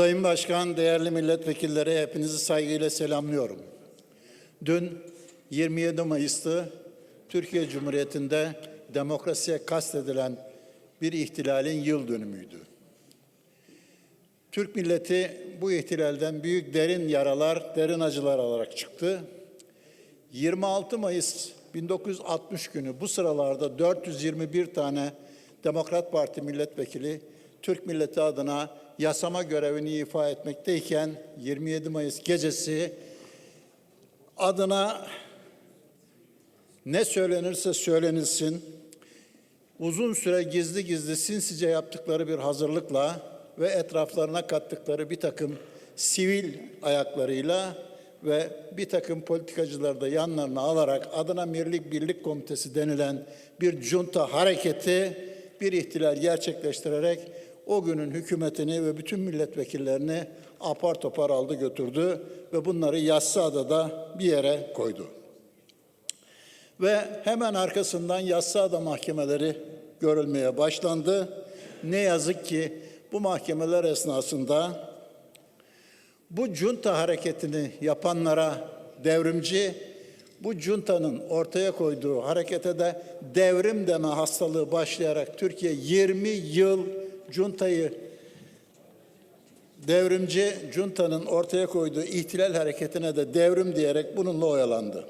Sayın Başkan, değerli milletvekilleri hepinizi saygıyla selamlıyorum. Dün 27 Mayıs'tı Türkiye Cumhuriyeti'nde demokrasiye kastedilen bir ihtilalin yıl dönümüydü. Türk milleti bu ihtilalden büyük derin yaralar, derin acılar alarak çıktı. 26 Mayıs 1960 günü bu sıralarda 421 tane Demokrat Parti milletvekili Türk milleti adına yasama görevini ifa etmekteyken 27 Mayıs gecesi adına ne söylenirse söylenilsin uzun süre gizli gizli sinsice yaptıkları bir hazırlıkla ve etraflarına kattıkları bir takım sivil ayaklarıyla ve bir takım politikacıları da yanlarına alarak adına Mirlik Birlik Komitesi denilen bir junta hareketi bir ihtilal gerçekleştirerek o günün hükümetini ve bütün milletvekillerini apar topar aldı götürdü ve bunları Yassıada'da bir yere koydu. Ve hemen arkasından Yassıada mahkemeleri görülmeye başlandı. Ne yazık ki bu mahkemeler esnasında bu junta hareketini yapanlara devrimci, bu juntanın ortaya koyduğu harekete de devrim deme hastalığı başlayarak Türkiye 20 yıl juntayı devrimci juntanın ortaya koyduğu ihtilal hareketine de devrim diyerek bununla oyalandı.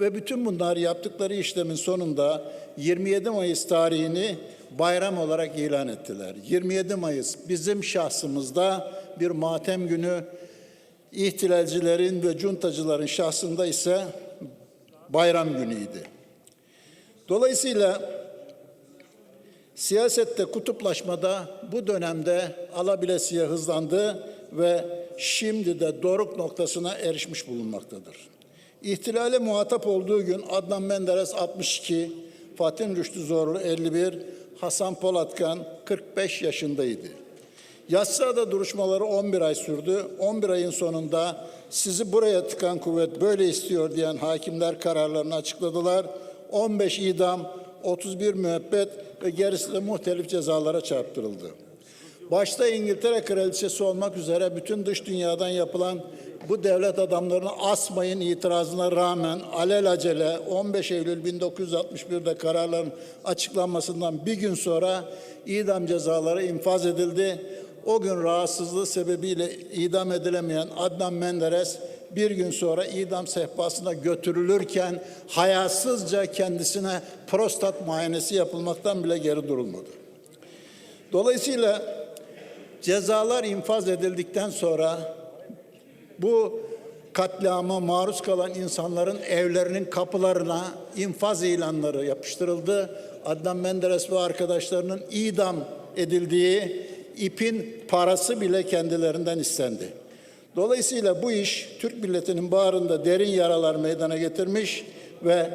Ve bütün bunlar yaptıkları işlemin sonunda 27 Mayıs tarihini bayram olarak ilan ettiler. 27 Mayıs bizim şahsımızda bir matem günü, ihtilalcilerin ve cuntacıların şahsında ise bayram günüydü. Dolayısıyla siyasette kutuplaşmada bu dönemde alabilesiye hızlandı ve şimdi de doruk noktasına erişmiş bulunmaktadır. İhtilale muhatap olduğu gün Adnan Menderes 62, Fatih Rüştü Zorlu 51, Hasan Polatkan 45 yaşındaydı. Yassıada duruşmaları 11 ay sürdü. 11 ayın sonunda sizi buraya tıkan kuvvet böyle istiyor diyen hakimler kararlarını açıkladılar. 15 idam, 31 müebbet ve gerisi de muhtelif cezalara çarptırıldı. Başta İngiltere Kraliçesi olmak üzere bütün dış dünyadan yapılan bu devlet adamlarını asmayın itirazına rağmen alelacele 15 Eylül 1961'de kararların açıklanmasından bir gün sonra idam cezaları infaz edildi. O gün rahatsızlığı sebebiyle idam edilemeyen Adnan Menderes bir gün sonra idam sehpasına götürülürken hayasızca kendisine prostat muayenesi yapılmaktan bile geri durulmadı. Dolayısıyla cezalar infaz edildikten sonra bu katliama maruz kalan insanların evlerinin kapılarına infaz ilanları yapıştırıldı. Adnan Menderes ve arkadaşlarının idam edildiği ipin parası bile kendilerinden istendi. Dolayısıyla bu iş Türk milletinin bağrında derin yaralar meydana getirmiş ve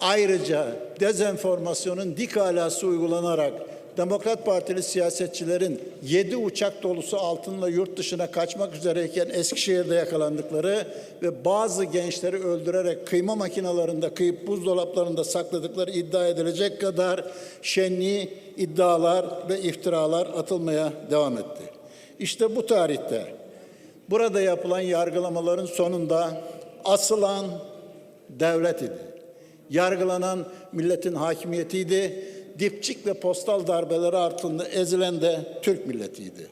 ayrıca dezenformasyonun dik alası uygulanarak Demokrat Partili siyasetçilerin yedi uçak dolusu altınla yurt dışına kaçmak üzereyken Eskişehir'de yakalandıkları ve bazı gençleri öldürerek kıyma makinalarında kıyıp buzdolaplarında sakladıkları iddia edilecek kadar şenli iddialar ve iftiralar atılmaya devam etti. İşte bu tarihte burada yapılan yargılamaların sonunda asılan devlet idi. Yargılanan milletin hakimiyetiydi dipçik ve postal darbeleri altında ezilen de Türk milletiydi.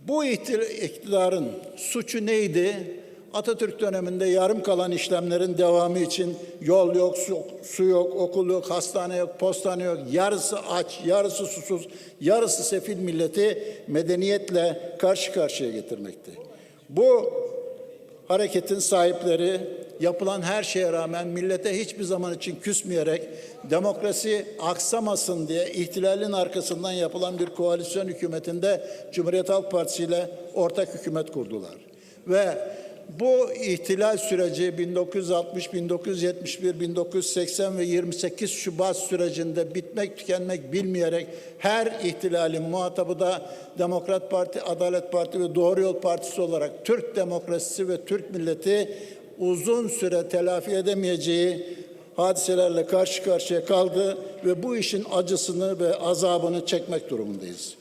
Bu iktidarın suçu neydi? Atatürk döneminde yarım kalan işlemlerin devamı için yol yok, su, su yok, okul yok, hastane yok, postane yok. Yarısı aç, yarısı susuz, yarısı sefil milleti medeniyetle karşı karşıya getirmekti. Bu hareketin sahipleri yapılan her şeye rağmen millete hiçbir zaman için küsmeyerek demokrasi aksamasın diye ihtilalin arkasından yapılan bir koalisyon hükümetinde Cumhuriyet Halk Partisi ile ortak hükümet kurdular. Ve bu ihtilal süreci 1960, 1971, 1980 ve 28 Şubat sürecinde bitmek tükenmek bilmeyerek her ihtilalin muhatabı da Demokrat Parti, Adalet Parti ve Doğru Yol Partisi olarak Türk demokrasisi ve Türk milleti uzun süre telafi edemeyeceği hadiselerle karşı karşıya kaldı ve bu işin acısını ve azabını çekmek durumundayız.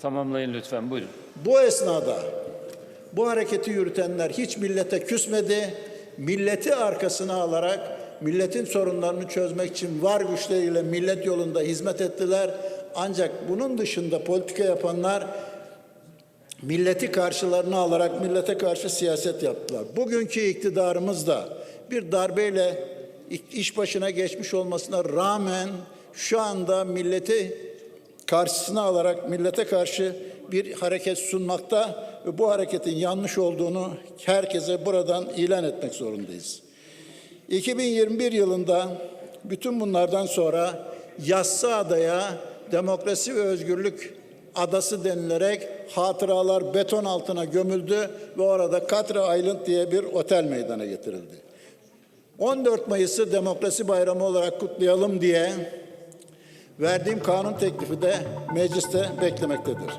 Tamamlayın lütfen. Buyurun. Bu esnada bu hareketi yürütenler hiç millete küsmedi. Milleti arkasına alarak milletin sorunlarını çözmek için var güçleriyle millet yolunda hizmet ettiler. Ancak bunun dışında politika yapanlar milleti karşılarına alarak millete karşı siyaset yaptılar. Bugünkü iktidarımız da bir darbeyle iş başına geçmiş olmasına rağmen şu anda milleti karşısına alarak millete karşı bir hareket sunmakta ve bu hareketin yanlış olduğunu herkese buradan ilan etmek zorundayız. 2021 yılında bütün bunlardan sonra Yassıada'ya demokrasi ve özgürlük adası denilerek hatıralar beton altına gömüldü ve orada Katra Island diye bir otel meydana getirildi. 14 Mayıs'ı Demokrasi Bayramı olarak kutlayalım diye verdiğim kanun teklifi de mecliste beklemektedir.